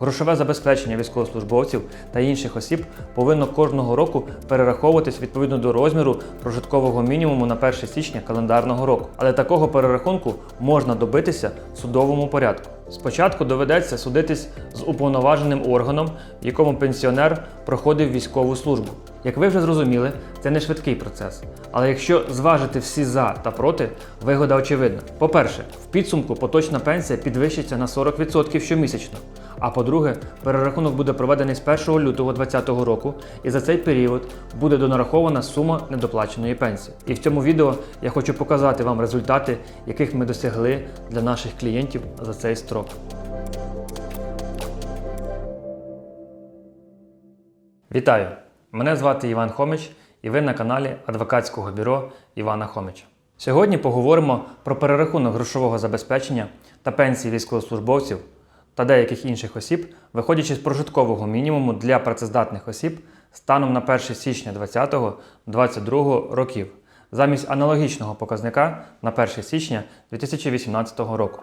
Грошове забезпечення військовослужбовців та інших осіб повинно кожного року перераховуватись відповідно до розміру прожиткового мінімуму на 1 січня календарного року. Але такого перерахунку можна добитися в судовому порядку. Спочатку доведеться судитись з уповноваженим органом, в якому пенсіонер проходив військову службу. Як ви вже зрозуміли, це не швидкий процес. Але якщо зважити всі за та проти, вигода очевидна. По-перше, в підсумку поточна пенсія підвищиться на 40% щомісячно. А по-друге, перерахунок буде проведений з 1 лютого 2020 року, і за цей період буде донарахована сума недоплаченої пенсії. І в цьому відео я хочу показати вам результати, яких ми досягли для наших клієнтів за цей строк. Вітаю! Мене звати Іван Хомич, і ви на каналі адвокатського бюро Івана Хомича. Сьогодні поговоримо про перерахунок грошового забезпечення та пенсії військовослужбовців та деяких інших осіб, виходячи з прожиткового мінімуму для працездатних осіб станом на 1 січня 2020-2022 років, замість аналогічного показника на 1 січня 2018 року.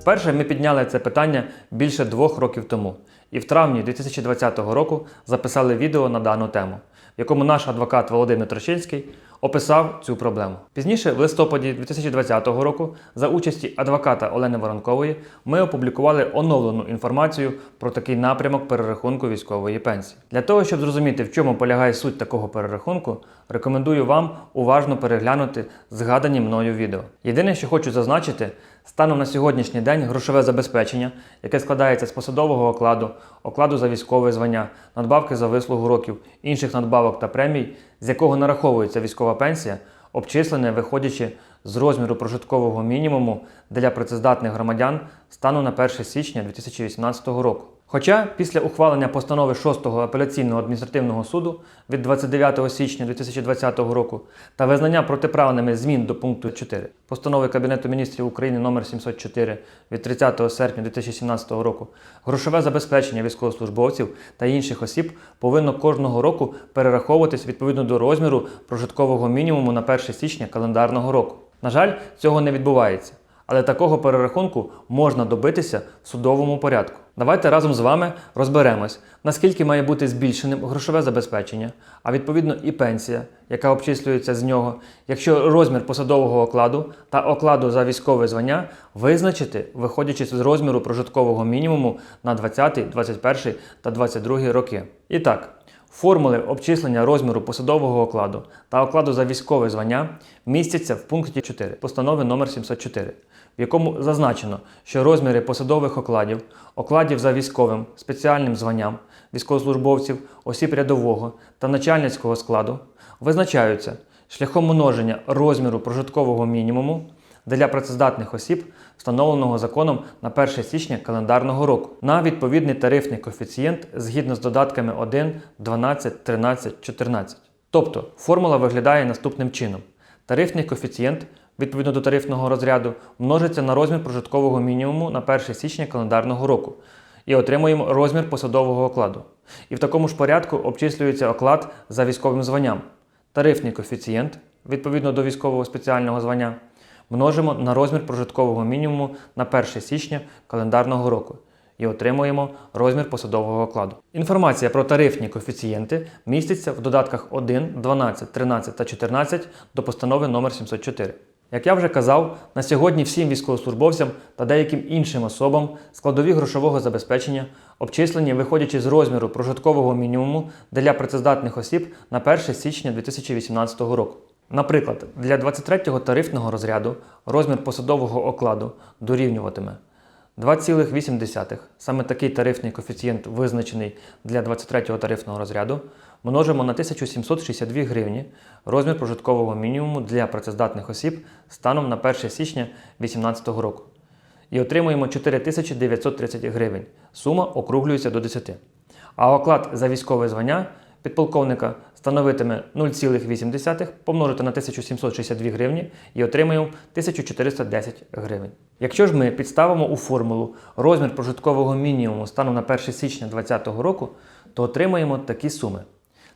Вперше ми підняли це питання більше двох років тому, і в травні 2020 року записали відео на дану тему, в якому наш адвокат Володимир Трощинський описав цю проблему. Пізніше, в листопаді 2020 року, за участі адвоката Олени Воронкової, ми опублікували оновлену інформацію про такий напрямок перерахунку військової пенсії. Для того, щоб зрозуміти, в чому полягає суть такого перерахунку, рекомендую вам уважно переглянути згадані мною відео. Єдине, що хочу зазначити, станом на сьогоднішній день грошове забезпечення, яке складається з посадового окладу, окладу за військове звання, надбавки за вислугу років, інших надбавок та премій, з якого нараховується військова пенсія, обчислене виходячи з розміру прожиткового мінімуму для працездатних громадян станом на 1 січня 2018 року. Хоча після ухвалення постанови 6-го апеляційного адміністративного суду від 29 січня 2020 року та визнання протиправними змін до пункту 4 постанови Кабінету міністрів України номер 704 від 30 серпня 2017 року, грошове забезпечення військовослужбовців та інших осіб повинно кожного року перераховуватись відповідно до розміру прожиткового мінімуму на 1 січня календарного року. На жаль, цього не відбувається. Але такого перерахунку можна добитися в судовому порядку. Давайте разом з вами розберемось, наскільки має бути збільшеним грошове забезпечення, а відповідно і пенсія, яка обчислюється з нього, якщо розмір посадового окладу та окладу за військове звання визначити, виходячи з розміру прожиткового мінімуму на 20, 21 та 22 роки. І так. Формули обчислення розміру посадового окладу та окладу за військове звання містяться в пункті 4 постанови номер 704, в якому зазначено, що розміри посадових окладів, окладів за військовим спеціальним званням, військовослужбовців, осіб рядового та начальницького складу визначаються шляхом множення розміру прожиткового мінімуму для працездатних осіб, встановленого законом на 1 січня календарного року, на відповідний тарифний коефіцієнт згідно з додатками 1, 12, 13, 14. Тобто формула виглядає наступним чином: тарифний коефіцієнт відповідно до тарифного розряду множиться на розмір прожиткового мінімуму на 1 січня календарного року і отримуємо розмір посадового окладу. І в такому ж порядку обчислюється оклад за військовим званням. Тарифний коефіцієнт відповідно до військового спеціального звання множимо на розмір прожиткового мінімуму на 1 січня календарного року і отримуємо розмір посадового окладу. Інформація про тарифні коефіцієнти міститься в додатках 1, 12, 13 та 14 до постанови номер 704. Як я вже казав, на сьогодні всім військовослужбовцям та деяким іншим особам складові грошового забезпечення обчислені виходячи з розміру прожиткового мінімуму для працездатних осіб на 1 січня 2018 року. Наприклад, для 23-го тарифного розряду розмір посадового окладу дорівнюватиме 2,8. Саме такий тарифний коефіцієнт визначений для 23-го тарифного розряду. Множимо на 1762 гривні розмір прожиткового мінімуму для працездатних осіб станом на 1 січня 2018 року. І отримуємо 4930 гривень. Сума округлюється до 10. А оклад за військове звання підполковника становитиме 0,8 помножити на 1762 гривні і отримаємо 1410 гривень. Якщо ж ми підставимо у формулу розмір прожиткового мінімуму станом на 1 січня 2020 року, то отримаємо такі суми.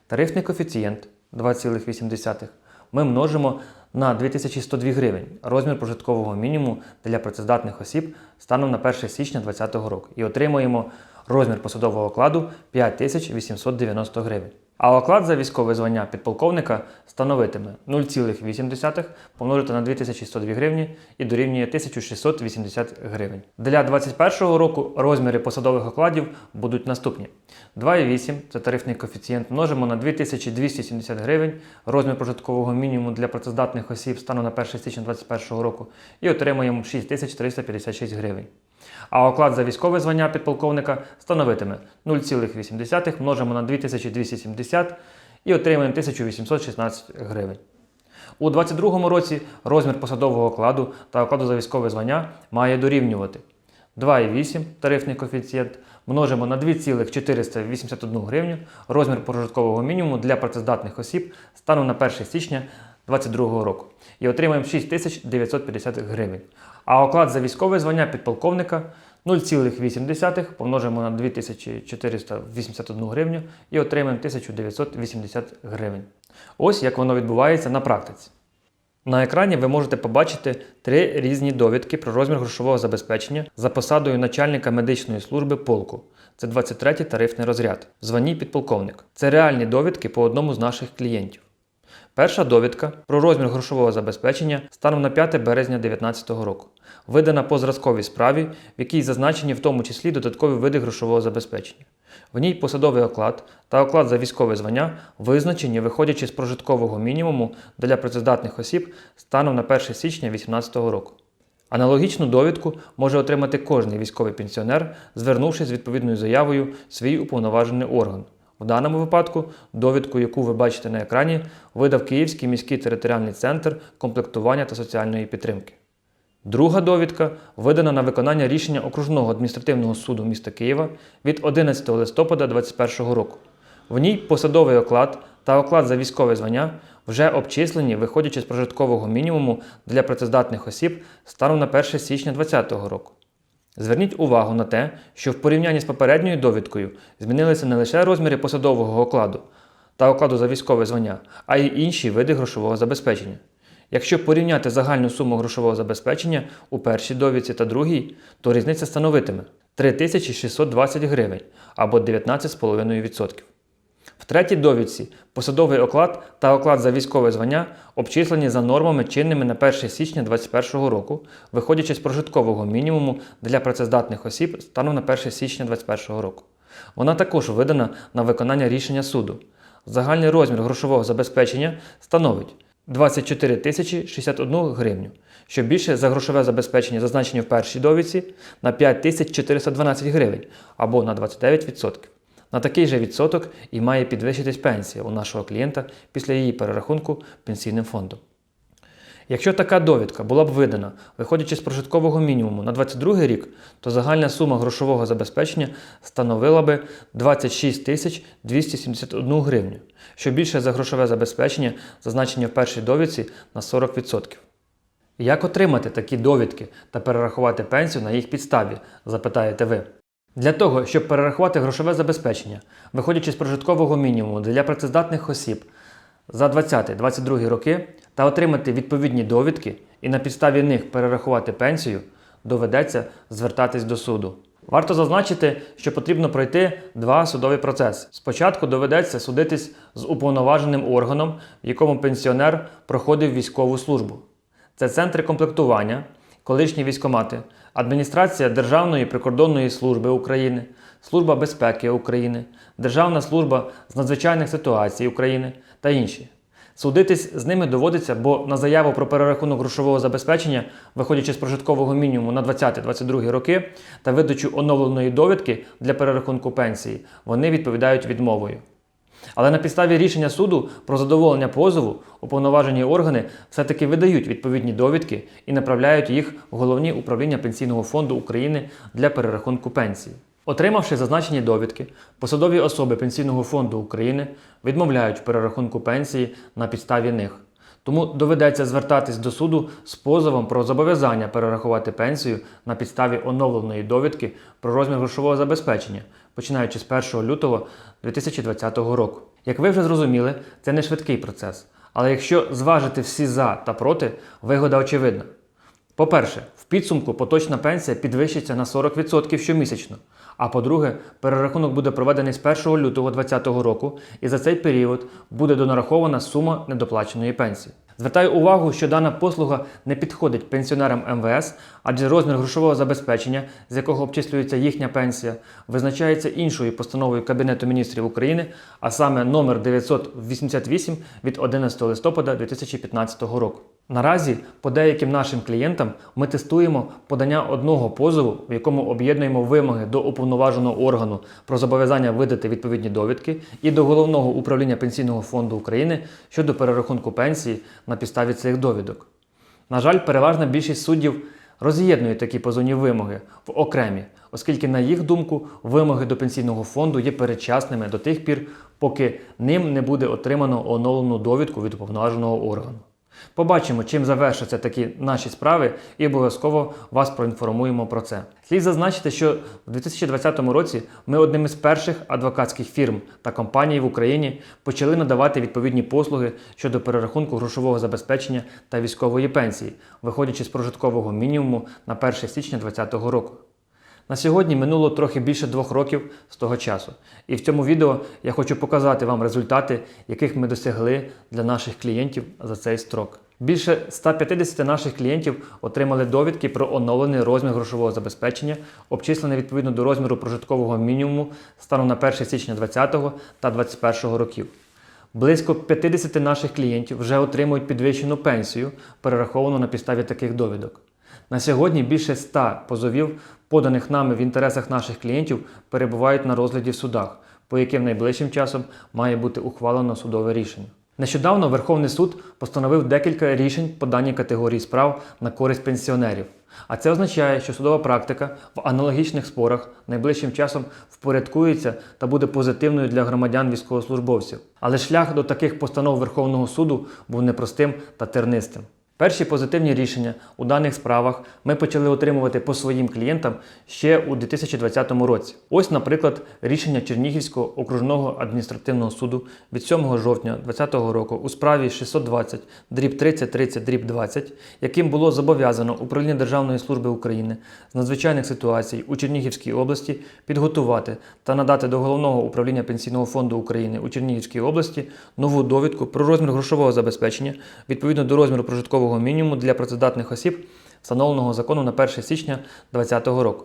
Тарифний коефіцієнт 2,8 ми множимо на 2102 гривень розмір прожиткового мінімуму для працездатних осіб станом на 1 січня 2020 року і отримуємо розмір посадового окладу 5890 гривень. А оклад за військове звання підполковника становитиме 0,8 помножити на 2102 гривні і дорівнює 1680 гривень. Для 2021 року розміри посадових окладів будуть наступні: 2,8 це тарифний коефіцієнт, множимо на 2270 гривень, розмір прожиткового мінімуму для працездатних осіб станом на 1 січня 2021 року і отримаємо 6356 гривень. А оклад за військове звання підполковника становитиме 0,8 множимо на 2270 і отримаємо 1816 гривень. У 2022 році розмір посадового окладу та окладу за військове звання має дорівнювати 2,8 тарифний коефіцієнт множимо на 2,481 гривню розмір прожиткового мінімуму для працездатних осіб станом на 1 січня 2022 року і отримаємо 6950 гривень. А оклад за військове звання підполковника 0,8 помножимо на 2481 гривню і отримаємо 1980 гривень. Ось як воно відбувається на практиці. На екрані ви можете побачити три різні довідки про розмір грошового забезпечення за посадою начальника медичної служби полку. Це 23-й тарифний розряд. В званні підполковник. Це реальні довідки по одному з наших клієнтів. Перша довідка про розмір грошового забезпечення станом на 5 березня 2019 року, видана по зразковій справі, в якій зазначені в тому числі додаткові види грошового забезпечення. В ній посадовий оклад та оклад за військове звання визначені, виходячи з прожиткового мінімуму для працездатних осіб станом на 1 січня 2018 року. Аналогічну довідку може отримати кожний військовий пенсіонер, звернувшись з відповідною заявою свій уповноважений орган. В даному випадку довідку, яку ви бачите на екрані, видав Київський міський територіальний центр комплектування та соціальної підтримки. Друга довідка видана на виконання рішення окружного адміністративного суду міста Києва від 11 листопада 2021 року. В ній посадовий оклад та оклад за військове звання вже обчислені, виходячи з прожиткового мінімуму для працездатних осіб станом на 1 січня 2020 року. Зверніть увагу на те, що в порівнянні з попередньою довідкою змінилися не лише розміри посадового окладу та окладу за військове звання, а й інші види грошового забезпечення. Якщо порівняти загальну суму грошового забезпечення у першій довідці та другій, то різниця становитиме 3620 гривень або 19,5%. Третій довідці посадовий оклад та оклад за військове звання обчислені за нормами чинними на 1 січня 2021 року, виходячи з прожиткового мінімуму для працездатних осіб станом на 1 січня 2021 року. Вона також видана на виконання рішення суду. Загальний розмір грошового забезпечення становить 24 тисячі 61 гривню, що більше за грошове забезпечення зазначені в першій довідці на 5412 гривень або на 29%. На такий же відсоток і має підвищитись пенсія у нашого клієнта після її перерахунку пенсійним фондом. Якщо така довідка була б видана, виходячи з прожиткового мінімуму на 2022 рік, то загальна сума грошового забезпечення становила би 26 тисяч 271 гривню, що більше за грошове забезпечення, зазначені в першій довідці на 40%. Як отримати такі довідки та перерахувати пенсію на їх підставі, запитаєте ви. Для того, щоб перерахувати грошове забезпечення, виходячи з прожиткового мінімуму для працездатних осіб за 20-22 роки та отримати відповідні довідки і на підставі них перерахувати пенсію, доведеться звертатись до суду. Варто зазначити, що потрібно пройти два судові процеси. Спочатку доведеться судитись з уповноваженим органом, в якому пенсіонер проходив військову службу. Це центри комплектування, колишні військомати, адміністрація Державної прикордонної служби України, Служба безпеки України, Державна служба з надзвичайних ситуацій України та інші. Судитись з ними доводиться, бо на заяву про перерахунок грошового забезпечення, виходячи з прожиткового мінімуму на 20-22 роки та видачу оновленої довідки для перерахунку пенсії, вони відповідають відмовою. Але на підставі рішення суду про задоволення позову уповноважені органи все-таки видають відповідні довідки і направляють їх в головні управління Пенсійного фонду України для перерахунку пенсії. Отримавши зазначені довідки, посадові особи Пенсійного фонду України відмовляють перерахунку пенсії на підставі них. Тому доведеться звертатись до суду з позовом про зобов'язання перерахувати пенсію на підставі оновленої довідки про розмір грошового забезпечення, починаючи з 1 лютого 2020 року. Як ви вже зрозуміли, це не швидкий процес, Але якщо зважити всі за та проти, вигода очевидна. По-перше, в підсумку поточна пенсія підвищиться на 40% щомісячно. А по-друге, перерахунок буде проведений з 1 лютого 2020 року, і за цей період буде донарахована сума недоплаченої пенсії. Звертаю увагу, що дана послуга не підходить пенсіонерам МВС, адже розмір грошового забезпечення, з якого обчислюється їхня пенсія, визначається іншою постановою Кабінету міністрів України, а саме номер 988 від 11 листопада 2015 року. Наразі по деяким нашим клієнтам ми тестуємо подання одного позову, в якому об'єднуємо вимоги до уповноваженого органу про зобов'язання видати відповідні довідки, і до головного управління пенсійного фонду України щодо перерахунку пенсії на підставі цих довідок. На жаль, переважна більшість суддів роз'єднує такі позовні вимоги в окремі, оскільки, на їх думку, вимоги до пенсійного фонду є передчасними до тих пір, поки ним не буде отримано оновлену довідку від уповноваженого органу. Побачимо, чим завершаться такі наші справи, і обов'язково вас проінформуємо про це. Слід зазначити, що в 2020 році ми одним із перших адвокатських фірм та компаній в Україні почали надавати відповідні послуги щодо перерахунку грошового забезпечення та військової пенсії, виходячи з прожиткового мінімуму на 1 січня 2020 року. На сьогодні минуло трохи більше двох років з того часу. І в цьому відео я хочу показати вам результати, яких ми досягли для наших клієнтів за цей строк. Більше 150 наших клієнтів отримали довідки про оновлений розмір грошового забезпечення, обчислений відповідно до розміру прожиткового мінімуму станом на 1 січня 2020 та 2021 років. Близько 50 наших клієнтів вже отримують підвищену пенсію, перераховану на підставі таких довідок. На сьогодні більше 100 позовів, поданих нами в інтересах наших клієнтів, перебувають на розгляді в судах, по яким найближчим часом має бути ухвалено судове рішення. Нещодавно Верховний суд постановив декілька рішень по даній категорії справ на користь пенсіонерів. А це означає, що судова практика в аналогічних спорах найближчим часом впорядкується та буде позитивною для громадян військовослужбовців. Але шлях до таких постанов Верховного суду був непростим та тернистим. Перші позитивні рішення у даних справах ми почали отримувати по своїм клієнтам ще у 2020 році. Ось, наприклад, рішення Чернігівського окружного адміністративного суду від 7 жовтня 2020 року у справі 620 дріб 3030 дріб 20, яким було зобов'язано управління Державної служби України з надзвичайних ситуацій у Чернігівській області підготувати та надати до головного управління Пенсійного фонду України у Чернігівській області нову довідку про розмір грошового забезпечення відповідно до розміру прожиткового мінімуму для працездатних осіб, встановленого законом на 1 січня 2020 року.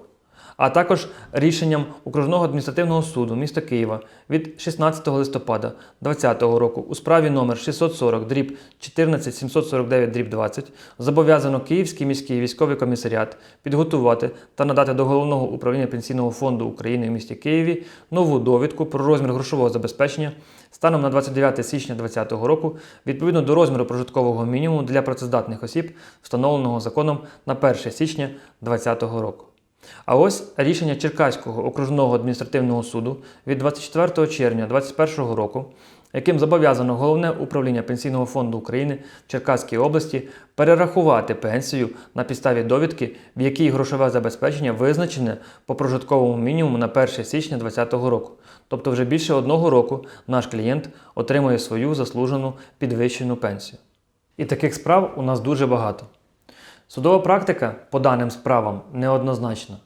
А також рішенням окружного адміністративного суду міста Києва від 16 листопада 2020 року у справі номер 640 дріб 14 749 дріб 20 зобов'язано Київський міський військовий комісаріат підготувати та надати до головного управління пенсійного фонду України в місті Києві нову довідку про розмір грошового забезпечення станом на 29 січня 2020 року відповідно до розміру прожиткового мінімуму для працездатних осіб, встановленого законом на 1 січня 2020 року. А ось рішення Черкаського окружного адміністративного суду від 24 червня 2021 року, яким зобов'язано головне управління Пенсійного фонду України в Черкаській області перерахувати пенсію на підставі довідки, в якій грошове забезпечення визначене по прожитковому мінімуму на 1 січня 2020 року. Тобто вже більше одного року наш клієнт отримує свою заслужену підвищену пенсію. І таких справ у нас дуже багато. Судова практика по даним справам неоднозначна.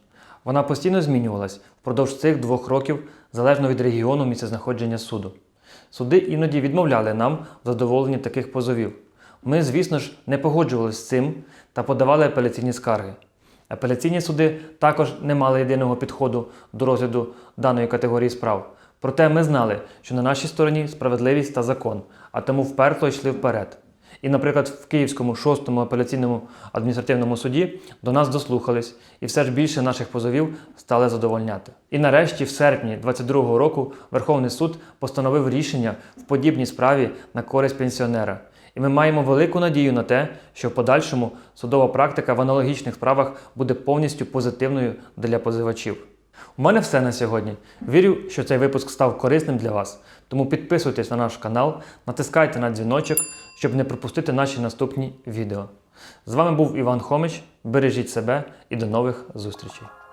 Вона постійно змінювалась впродовж цих двох років залежно від регіону місцезнаходження суду. Суди іноді відмовляли нам в задоволенні таких позовів. Ми, звісно ж, не погоджувалися з цим та подавали апеляційні скарги. Апеляційні суди також не мали єдиного підходу до розгляду даної категорії справ. Проте ми знали, що на нашій стороні справедливість та закон, а тому вперто йшли вперед. І, наприклад, в Київському 6-му апеляційному адміністративному суді до нас дослухались, і все ж більше наших позовів стали задовольняти. І нарешті, в серпні 2022 року, Верховний суд постановив рішення в подібній справі на користь пенсіонера. І ми маємо велику надію на те, що в подальшому судова практика в аналогічних справах буде повністю позитивною для позивачів. У мене все на сьогодні. Вірю, що цей випуск став корисним для вас. Тому підписуйтесь на наш канал, натискайте на дзвіночок, щоб не пропустити наші наступні відео. З вами був Іван Хомич. Бережіть себе і до нових зустрічей!